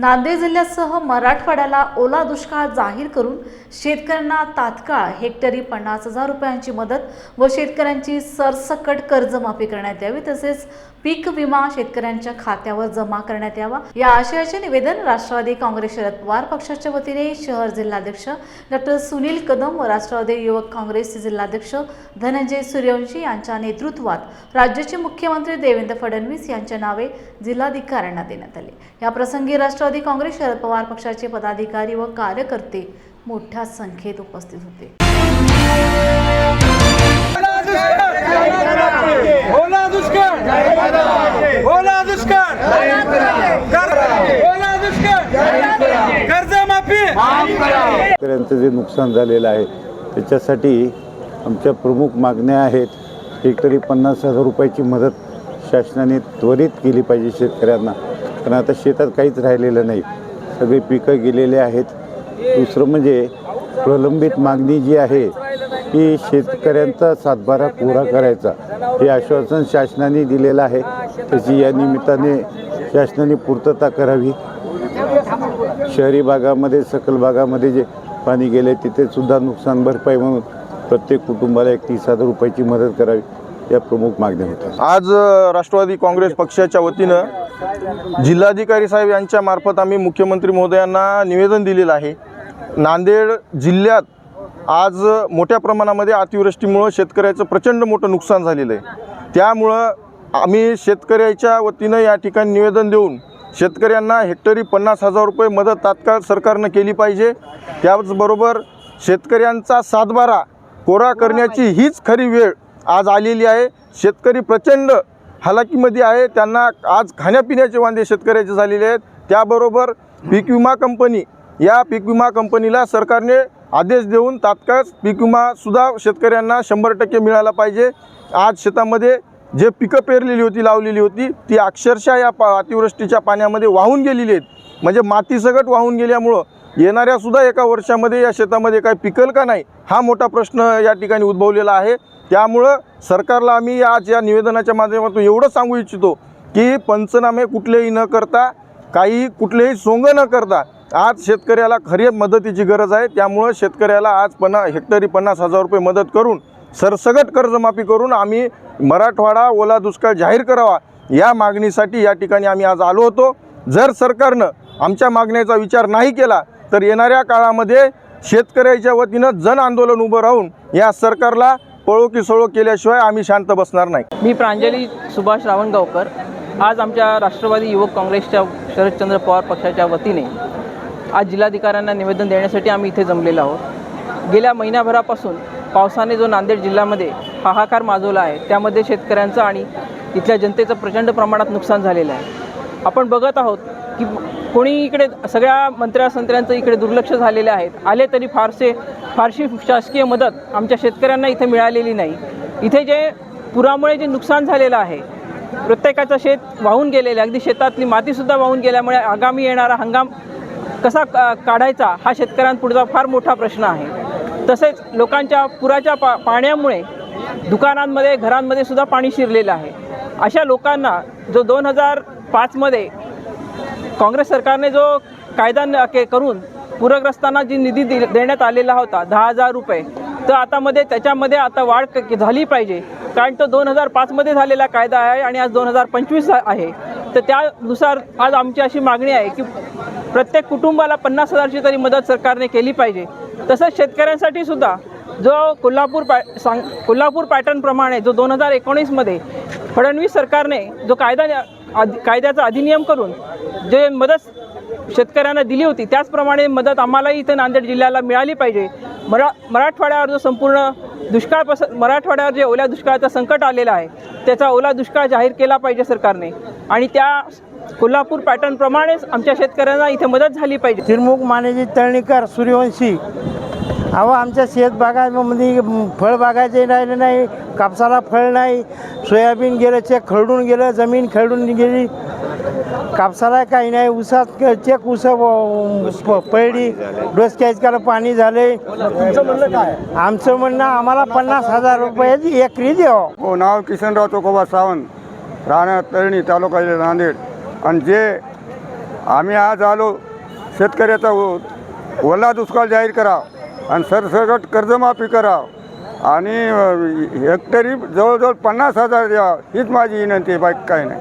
नांदेड जिल्ह्यासह मराठवाड्याला ओला दुष्काळ जाहीर करून शेतकऱ्यांना तात्काळ हेक्टरी पन्नास हजार रुपयांची मदत व शेतकऱ्यांची सरसकट कर्जमाफी करण्यात यावी तसेच पीक विमा शेतकऱ्यांच्या खात्यावर जमा करण्यात यावा. या आशयाचे निवेदन राष्ट्रवादी काँग्रेस शरद पवार पक्षाच्या वतीने शहर जिल्हाध्यक्ष डॉक्टर सुनील कदम व राष्ट्रवादी युवक काँग्रेसचे जिल्हाध्यक्ष धनंजय सूर्यवंशी यांच्या नेतृत्वात राज्याचे मुख्यमंत्री देवेंद्र फडणवीस यांच्या नावे जिल्हाधिकाऱ्यांना देण्यात आले. या प्रसंगी राष्ट्रवादी काँग्रेस शरद पवार पक्षाचे पदाधिकारी व कार्यकर्ते मोठ्या संख्येत उपस्थित होते. शेतकऱ्यांचं जे नुकसान झालेलं आहे त्याच्यासाठी आमच्या प्रमुख मागण्या आहेत हेक्टरी पन्नास हजार रुपयाची मदत शासनाने त्वरित केली पाहिजे शेतकऱ्यांना. कारण आता शेतात काहीच राहिलेलं नाही. सगळे पिकं गेलेले आहेत. दुसरं म्हणजे प्रलंबित मागणी जी आहे की शेतकऱ्यांचा सातबारा कोरा करायचा. हे आश्वासन शासनाने दिलेलं आहे. त्याची या निमित्ताने शासनाने पूर्तता करावी. शहरी भागामध्ये सकल भागामध्ये जे पाणी गेले तिथे सुद्धा नुकसान भरपाई म्हणून प्रत्येक कुटुंबाला एक तीस हजार रुपयाची मदत करावी. या प्रमुख मागण्या होत्या. आज राष्ट्रवादी काँग्रेस पक्षाच्या वतीनं जिल्हाधिकारी साहेब यांच्या मार्फत आम्ही मुख्यमंत्री महोदयांना निवेदन दिलेलं आहे. नांदेड जिल्ह्यात आज मोठ्या प्रमाणामध्ये अतिवृष्टीमुळं शेतकऱ्याचं प्रचंड मोठं नुकसान झालेलं आहे. त्यामुळं आम्ही शेतकऱ्याच्या वतीनं या ठिकाणी निवेदन देऊन शेतकऱ्यांना हेक्टरी पन्नास हजार रुपये मदत तात्काळ सरकारनं केली पाहिजे. त्याचबरोबर शेतकऱ्यांचा सातबारा कोरा करण्याची हीच खरी वेळ आज आलेली आहे. शेतकरी प्रचंड हालाकीमध्ये आहे त्यांना आज खाण्यापिण्याचे वांदे शेतकऱ्याचे झालेले आहेत. त्याबरोबर पीक विमा कंपनी या पीक विमा कंपनीला सरकारने आदेश देऊन तात्काळ पीक विमासुद्धा शेतकऱ्यांना शंभर टक्के मिळाला पाहिजे. आज शेतामध्ये जे पिकं पेरलेली होती लावलेली होती ती अक्षरशः या पा अतिवृष्टीच्या पाण्यामध्ये वाहून गेलेली आहेत. म्हणजे मातीसकट वाहून गेल्यामुळं येणाऱ्यासुद्धा एका वर्षामध्ये या शेतामध्ये काय पिकल का नाही हा मोठा प्रश्न या ठिकाणी उद्भवलेला आहे. त्यामुळं सरकारला आम्ही आज या निवेदनाच्या माध्यमातून एवढं सांगू इच्छितो की पंचनामे कुठलेही न करता काही कुठलेही सोंग न करता आज शेतकऱ्याला खरी मदतीची गरज आहे. त्यामुळं शेतकऱ्याला आज पन्ना हेक्टरी पन्नास हजार रुपये मदत करून सरसगट कर्जमाफी करून आम्ही मराठवाडा ओला दुष्काळ जाहीर करावा या मागणीसाठी या ठिकाणी आम्ही आज आलो होतो. जर सरकारनं आमच्या मागण्याचा विचार नाही केला तर येणाऱ्या काळामध्ये शेतकऱ्याच्या वतीनं जन आंदोलन उभं राहून या सरकारला पळो किसळो केल्याशिवाय आम्ही शांत बसणार नाही. मी प्रांजली सुभाष रावणगावकर. आज आमच्या राष्ट्रवादी युवक काँग्रेसच्या शरदचंद्र पवार पक्षाच्या वतीने आज जिल्हाधिकाऱ्यांना निवेदन देण्यासाठी आम्ही इथे जमलेलो आहोत. गेल्या महिन्याभरापासून पावसाने जो नांदेड जिल्ह्यामध्ये हाहाकार माजवला आहे त्यामध्ये शेतकऱ्यांचं आणि इथल्या जनतेचं प्रचंड प्रमाणात नुकसान झालेलं आहे. आपण बघत आहोत की कोणी इकडे सगळ्या मंत्र्या संत्र्यांचं इकडे दुर्लक्ष झालेले आहेत आले तरी फारसे फारशी शासकीय मदत आमच्या शेतकऱ्यांना इथे मिळालेली नाही. इथे जे पुरामुळे जे नुकसान झालेलं आहे प्रत्येकाचं शेत वाहून गेलेलं आहे. अगदी शेतातली मातीसुद्धा वाहून गेल्यामुळे आगामी येणारा हंगाम कसा का काढायचा हा शेतकऱ्यांपुढचा फार मोठा प्रश्न आहे. तसेच लोकांच्या पुराच्या पा पाण्यामुळे दुकानांमध्ये घरांमध्ये सुद्धा पाणी शिरलेलं आहे. अशा लोकांना जो दोन हजार पाचमध्ये काँग्रेस सरकारने जो कायदा न- के करून पूरग्रस्तांना जी निधी दि देण्यात आलेला होता दहा हजार रुपये तर आता मध्ये त्याच्यामध्ये आता वाढ क- झाली पाहिजे. कारण तो दोन हजार पाचमध्ये झालेला कायदा आहे आणि आज दोन हजार पंचवीस आहे. तर त्यानुसार आज आमची अशी मागणी आहे की प्रत्येक कुटुंबाला पन्नास हजारची तरी मदत सरकारने केली पाहिजे. तसंच शेतकऱ्यांसाठी सुद्धा जो कोल्हापूर पॅ सांग कोल्हापूर पॅटर्नप्रमाणे जो दोन हजार एकोणीसमध्ये फडणवीस सरकारने जो कायदा आध- कायद्याचा अधिनियम करून जे मदत शेतकऱ्यांना दिली होती त्याचप्रमाणे मदत आम्हालाही इथं नांदेड जिल्ह्याला मिळाली पाहिजे. मरा मराठवाड्यावर जो संपूर्ण दुष्काळ पस मराठवाड्यावर जे ओल्या दुष्काळाचं संकट आलेलं आहे त्याचा ओला दुष्काळ जाहीर केला पाहिजे सरकारने. आणि त्या कोल्हापूर पॅटर्नप्रमाणेच आमच्या शेतकऱ्यांना इथे मदत झाली पाहिजे. चिरमुख मानेजी तळणीकर सूर्यवंशी अहो आमच्या शेतबागामध्ये फळबागाचे राहिले नाही कापसाला फळ नाही. सोयाबीन गेलं चेक खरडून गेलं जमीन खरडून गेली. कापसाला काही नाही ऊसात क- चेक ऊस पडली. डोसक्याचं पाणी झाले. आमचं म्हणणं आम्हाला पन्नास हजार रुपयाची एकरी द्यावं हो नाव किसनराव चोकोबा सावंत राहणार तळणी तालुका नांदेड. आणि जे आम्ही आज आलो शेतकऱ्याचा ओला दुष्काळ जाहीर करा. आणि सरसकट कर्जमाफी करा आणि हेक्टरी जवळजवळ पन्नास हजार द्या हीच माझी विनंती आहे बाकी काय नाही.